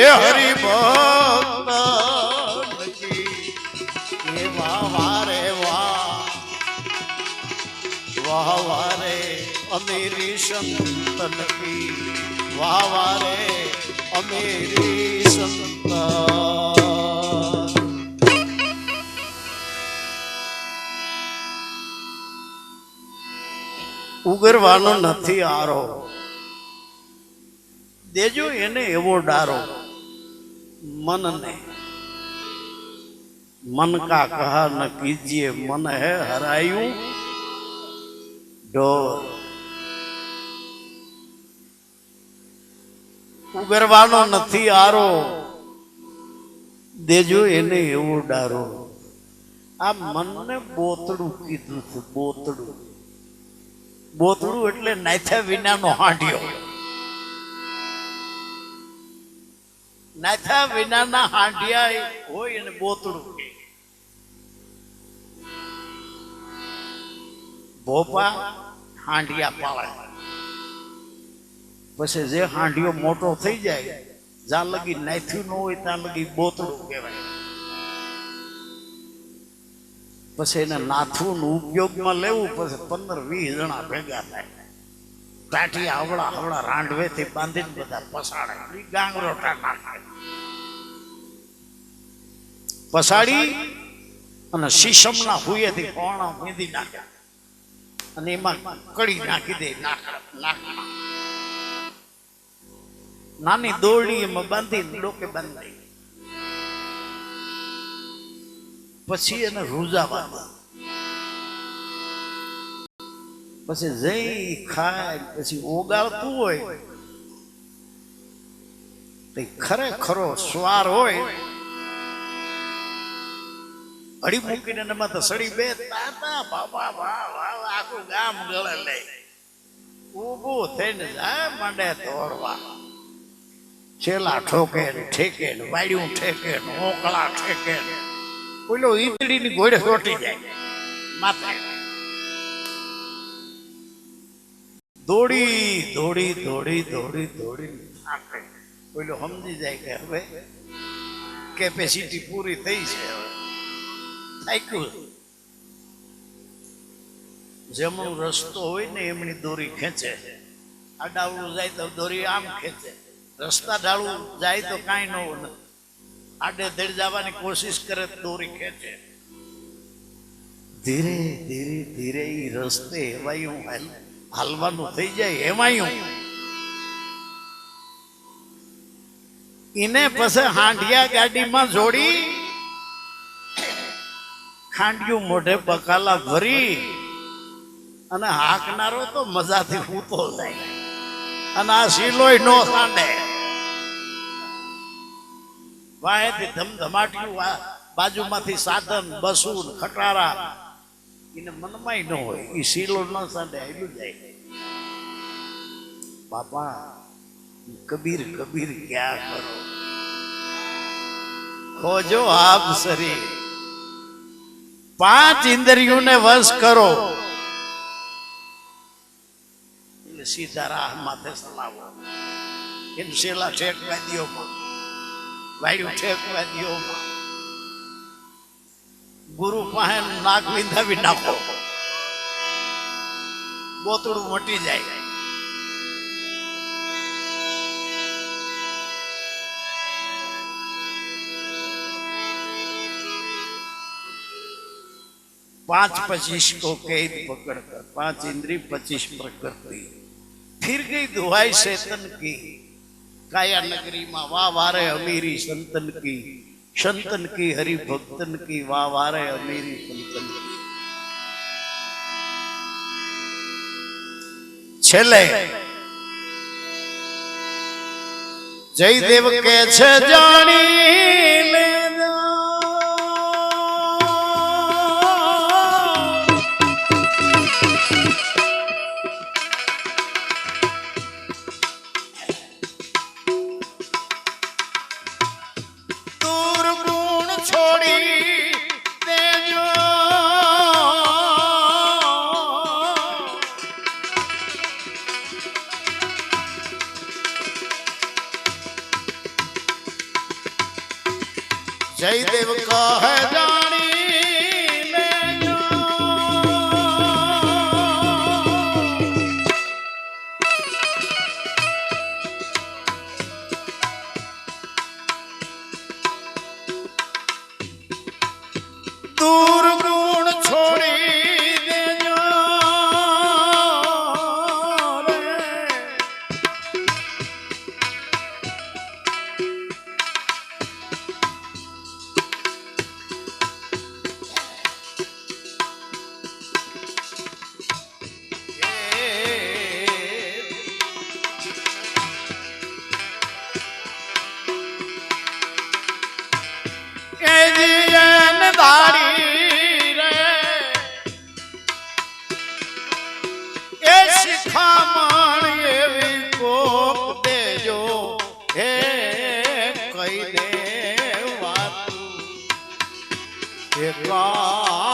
એ હરિ ભક્ત એ વાહ વાહ. રે વાહ વાહ વાહ રે અમેરી સંત કી વાહ વારે અમેરી સંત ઉગરવાનો નથી આરો. દેજો એને એવો ડારો. મનને મન કા કહા ન કીજીએ, મન હે હરાયું ઢોર. ઉગરવાનો નથી આરો. દેજો એને એવો ડારો. આ મનને બોતડું કીધું છે, બોતડું. બોતડું એટલે નાથ્યા વિનાનો હાંડિયો. નાથ્યા વિનાના હાંડિયા હોય અને બોતડું ભોપા હાંડિયા પાળે. પછી જે હાંડિયો મોટો થઈ જાય, જ્યાં લગી નાથ્યું ન હોય ત્યાં લગી બોતડું કહેવાય. પછી એને નાથું ઉપયોગમાં લેવું પછી પંદર વીસ જણા ભેગા થાય. ટાટી આવડા આવડા રાંડવેથી બાંધીને બધા પસાડે. ગાંગરો નાખે. પસાડી અને શીશમના હુયેથી કોણા મીંધી નાખ્યા? અને એમાં કડી નાખી દે નાની દોરડી એમાં બાંધી ડોકે બાંધી પછી એને રૂજાવા પછી જઈ ખાય, પછી ઓગાળતું હોય. તે ખરેખરો સ્વાર હોય. અડી મૂકીને એમાં તો સડી બે, તાતા બાબા વાહ વાહ આખું ગામ ગળે લે. ઊભું થઈને જાય માંડે તોડવા છેલા ઠોકે ઠેકે વાડ્યું ઠેકે ઓકળા ઠેકે પેલો ઓલો ગોળે ચોટી જાય. માથે. દોડી દોડી દોડી દોડી દોડી થાકે. ઓલો સમજી જાય કે હવે કેપેસિટી પૂરી થઈ છે હવે. જેમનો રસ્તો હોય ને એમની દોરી ખેંચે. આ ડાવડું જાય તો દોરી આમ ખેંચે. રસ્તા ડાળું જાય તો કાંઈ ન આડે ધડ જવાની કોશિશ કરે દોરી ખેંચે. ધીરે ધીરે ધીરે એ રસ્તે એવાયું હાલવાનું થઈ જાય એવાયું. એને પછી હાંડિયા ગાડીમાં જોડી ખાંડિયું મોઢે બકાલા ભરી અને હાકનારો તો મજાથી હૂતો જાય અને આ શીલોય નો સાંડે. વાહેથી ધમધમાટ્યું બાજુમાંથી સાધન, બસું ખટારા. એને મનમાંય ન હોય. એ શીલો ન સાંડે આવ્યું જાય. બાપા કબીર કબીર ક્યાં કરો? ખોજો આપ શરીર. પાંચ ઇન્દ્રિયોને વશ કરો. એટલે સીધા રાહ માથે સલાવો એમ શેલા ઠેકવા દો વાયુ ઠેકવા દો ગુરુ પાસે નાક વિંધાવી નાખો. બોતડું મટી જાય. पांच पच्चीस को कैद पकड़कर पांच इंद्री पच्चीस प्रकृति फिर गई दुहाई शैतन की काया नगरी में वाह वारे अमीरी संतन की संतन की हरि भक्तन की वाह वारे अमीरी संतन की છેલ્લે જયદેવ કે છે જાણી એ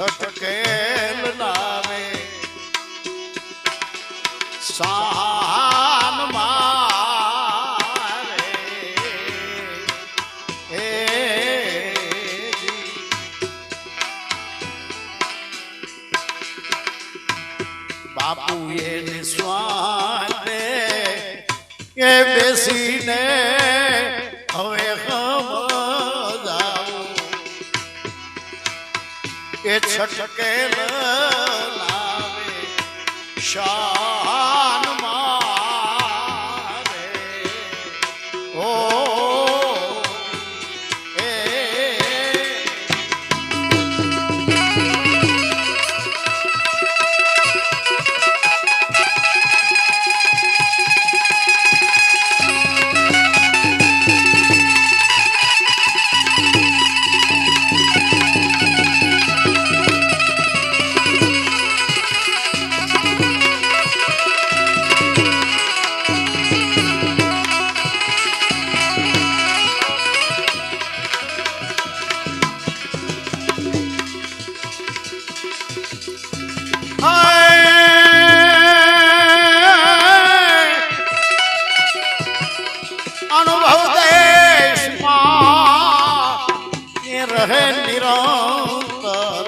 છટકેલ નામે સાન મારે એ. બાપુ એને સ્વાને કે બેસીને કે છટકેલ લાવે. શાન રહે નિરંતર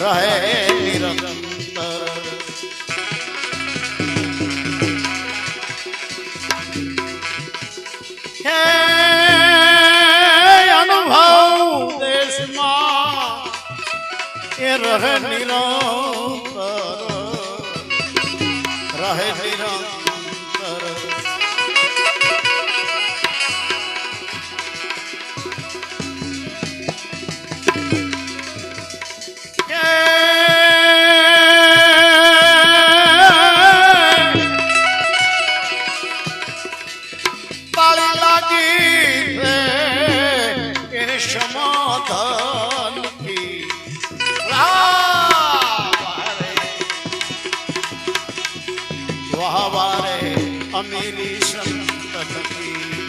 રહે નિરંતર હે અનુભવ દેશમાં એ રહે અમીરી સંતથી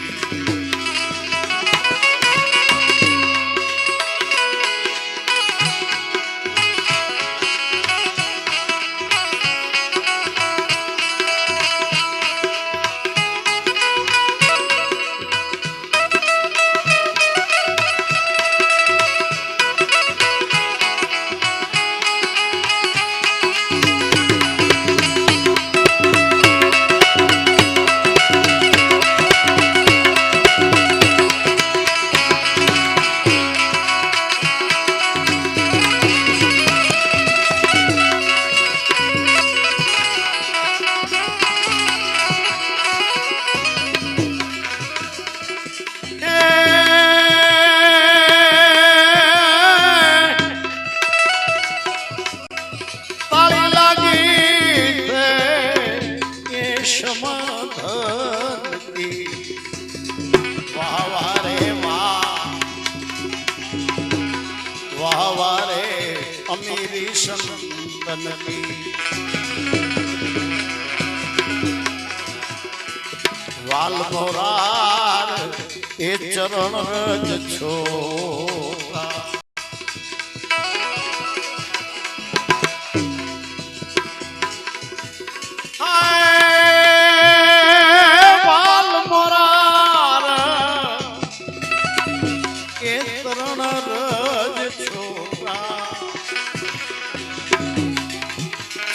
વાલ મોરાર એ ચરણ જ છોરા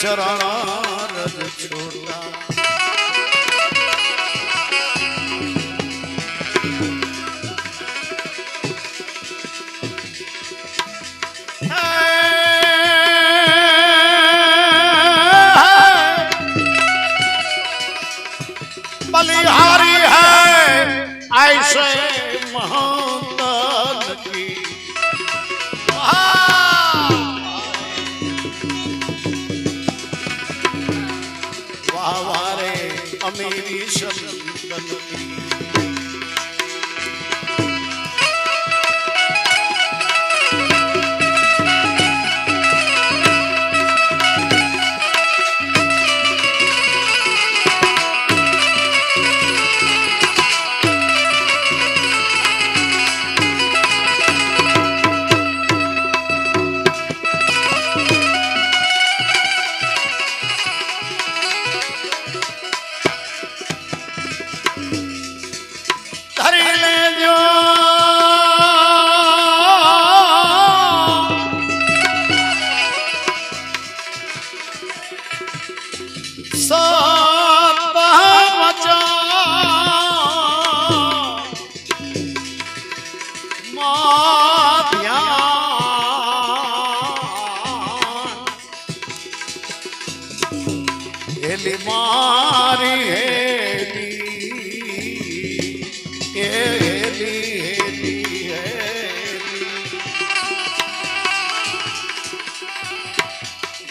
ચરણ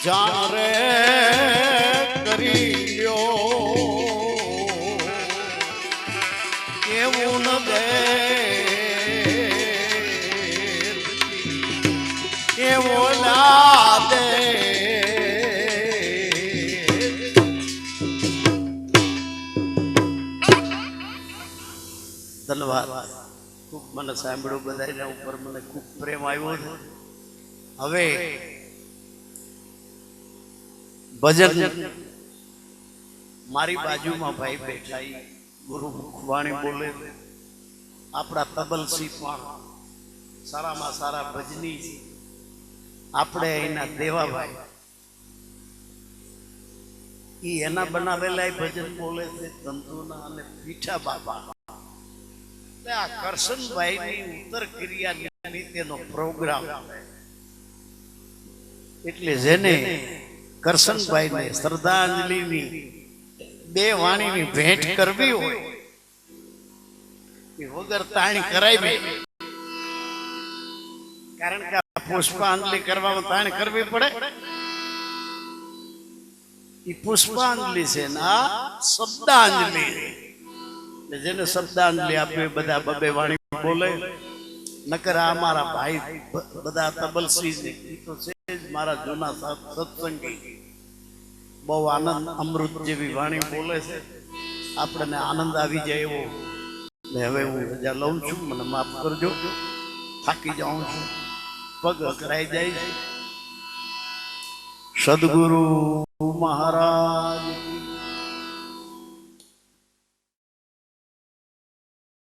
જાણ રે કરી લ્યો એવું ન દે એવો ના દે ધન્યવાદ ખૂબ મને સાંભળ્યું બધાના ઉપર મને ખૂબ પ્રેમ આવ્યો છે હવે ભજન મારી બાજુમાં ભાઈ બેઠા ગુરુ મુખવાણી બોલે. આપણા તબલસી પણ સારામાં સારા ભજની. આપણે એના દેવાભાઈ. ઈ એના બનાવેલા ભજન બોલે છે તંતુના અને પીઠા બાબા એટલે આ કરશનભાઈની ઉત્તર ક્રિયા નિમિત્તેનો પ્રોગ્રામ એટલે જેને કરશનભાઈને શ્રદ્ધાંજલિની બે વાણીની ભેટ કરવી હોય, એ વગર તાણી કરાવી કારણ કે પુષ્પાંજલિ કરવામાં તાણી કરવી પડે. એ પુષ્પાંજલિ છે ને શબ્દાંજલિ. જેને શબ્દાંજલિ આપવી બધા બબે વાણી બોલે. નકર આ મારા ભાઈ બધા તબલસી છે તો છે જ, મારા જૂના સત- સત્સંગી બહુ આનંદ અમૃત જેવી વાણી બોલે છે. આપણને આનંદ આવી જાય એવો. ને હવે હું રજા લઉં છું. મને માફ કરજો. થાકી જાઉં છું. પગ અકરાઈ જાય સદગુરુ મહારાજ